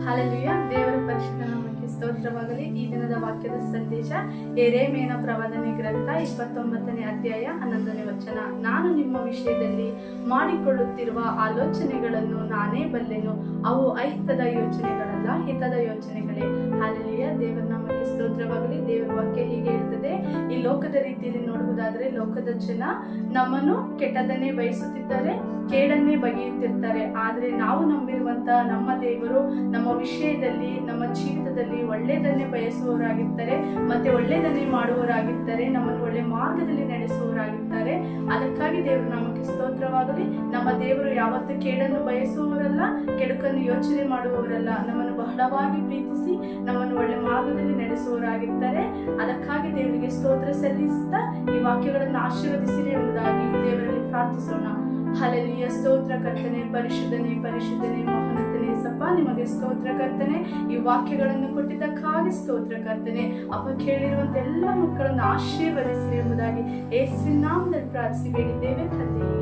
Hallelujah. ದೇವರ ಪರಿಶುದ್ಧ ನಾಮಕ್ಕೆ ಸ್ತೋತ್ರವಾಗಲಿ. ಈ ದಿನದ ವಾಕ್ಯದ ಸಂದೇಶ ಎರೇಮೇನ ಪ್ರವಾದನೆ ಗ್ರಂಥ ಇಪ್ಪತ್ತೊಂಬತ್ತನೇ ಅಧ್ಯಾಯ ಹನ್ನೊಂದನೇ ವಚನ. ನಾನು ನಿಮ್ಮ ವಿಷಯದಲ್ಲಿ ಮಾಡಿಕೊಳ್ಳುತ್ತಿರುವ ಆಲೋಚನೆಗಳನ್ನು ನಾನೇ ಬಲ್ಲೆನು. ಅವು ಅಹಿತದ ಯೋಚನೆಗಳಲ್ಲ, ಹಿತದ ಯೋಚನೆಗಳೇ. ಹಾಲೆಲುಯ್ಯ. ದೇವರ ನಾಮಕ್ಕೆ ಸ್ತೋತ್ರವಾಗಲಿ. ದೇವರ ವಾಕ್ಯ ಹೀಗೆ ಇರ್ತದೆ ಈ ಲೋಕದ ರೀತಿಯಲ್ಲಿ ನೋಡುವುದಾದ್ರೆ ಲೋಕದ ಜನ ನಮ್ಮನ್ನು ಕೆಟ್ಟದನ್ನೇ ಬಯಸುತ್ತಿದ್ದಾರೆ, ಕೇಡನ್ನೇ ಬಗೆಯುತ್ತಿರ್ತಾರೆ. ಆದರೆ ನಾವು ನಂಬಿರುವಂತ ನಮ್ಮ ದೇವರು ನಮ್ಮ ವಿಷಯದಲ್ಲಿ, ನಮ್ಮ ಜೀವಿತದಲ್ಲಿ ಒಳ್ಳೆಯದನ್ನೇ ಬಯಸುವವರಾಗಿರ್ತಾರೆ, ಮತ್ತೆ ಒಳ್ಳೆಯದನ್ನೇ ಮಾಡುವವರಾಗಿರ್ತಾರೆ, ನಮ್ಮನ್ನು ಒಳ್ಳೆ ಮಾರ್ಗದಲ್ಲಿ ನಡೆಸುವವರಾಗಿರ್ತಾರೆ. ಅದಕ್ಕಾಗಿ ದೇವರು ನಮಗೆ ನಮ್ಮ ದೇವರು ಯಾವತ್ತೂ ಕೇಡನ್ನು ಬಯಸುವವರಲ್ಲ, ಕೆಡುಕನ್ನು ಯೋಚನೆ ಮಾಡುವವರಲ್ಲ. ನಮ್ಮನ್ನು ಬಹಳವಾಗಿ ಪ್ರೀತಿಸಿ, ನಮ್ಮನ್ನು ಒಳ್ಳೆ ಮಾರ್ಗದಲ್ಲಿ ನಡೆಸುವವರಾಗಿರ್ತಾರೆ. ಅದಕ್ಕಾಗಿ ದೇವರಿಗೆ ಸ್ತೋತ್ರ ಸಲ್ಲಿಸುತ್ತಾ ಈ ವಾಕ್ಯಗಳನ್ನು ಆಶೀರ್ವದಿಸಿರಿ ಎಂಬುದಾಗಿ ದೇವರಲ್ಲಿ ಪ್ರಾರ್ಥಿಸೋಣ. ಹಲಲಿಯ ಸ್ತೋತ್ರ ಕರ್ತನೆ, ಪರಿಶುದ್ಧನೆ ಪರಿಶುದ್ಧನೆ, ಮೋಹನತನೆ, ಸಪ್ಪ, ನಿಮಗೆ ಸ್ತೋತ್ರ ಕರ್ತನೆ. ಈ ವಾಕ್ಯಗಳನ್ನು ಕೊಟ್ಟಿದ್ದಕ್ಕಾಗಿ ಸ್ತೋತ್ರ ಕರ್ತನೆ. ಅಪ್ಪ ಕೇಳಿರುವಂತ ಎಲ್ಲ ಮಕ್ಕಳನ್ನು ಆಶೀರ್ವದಿಸಿರಿ ಎಂಬುದಾಗಿ ಏಸಿನ ನಾಮದಲ್ಲಿ ಪ್ರಾರ್ಥಿಸಿ ಬೇಡಿದ್ದೇವೆ ತಂದೆಯೇ.